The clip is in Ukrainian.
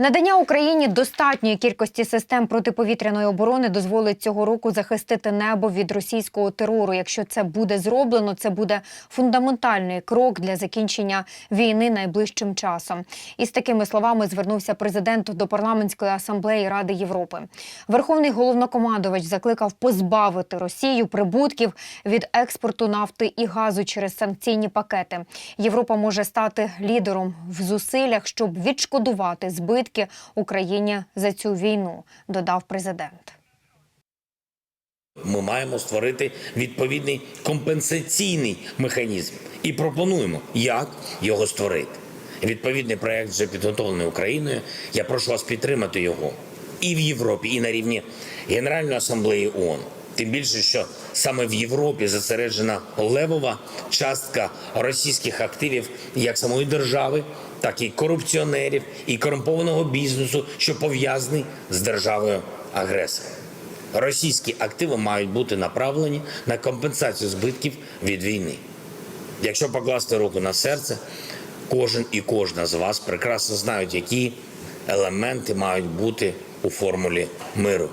Надання Україні достатньої кількості систем протиповітряної оборони дозволить цього року захистити небо від російського терору. Якщо це буде зроблено, це буде фундаментальний крок для закінчення війни найближчим часом. І з такими словами звернувся президент до парламентської асамблеї Ради Європи. Верховний головнокомандувач закликав позбавити Росію прибутків від експорту нафти і газу через санкційні пакети. Європа може стати лідером в зусиллях, щоб відшкодувати збитки Україні за цю війну, додав президент. Ми маємо створити відповідний компенсаційний механізм і пропонуємо, як його створити. Відповідний проект вже підготовлений Україною. Я прошу вас підтримати його і в Європі, і на рівні Генеральної асамблеї ООН. Тим більше, що саме в Європі зосереджена левова частка російських активів як самої держави, так і корупціонерів і корумпованого бізнесу, що пов'язаний з державою агресором. Російські активи мають бути направлені на компенсацію збитків від війни. Якщо покласти руку на серце, кожен і кожна з вас прекрасно знають, які елементи мають бути у формулі миру.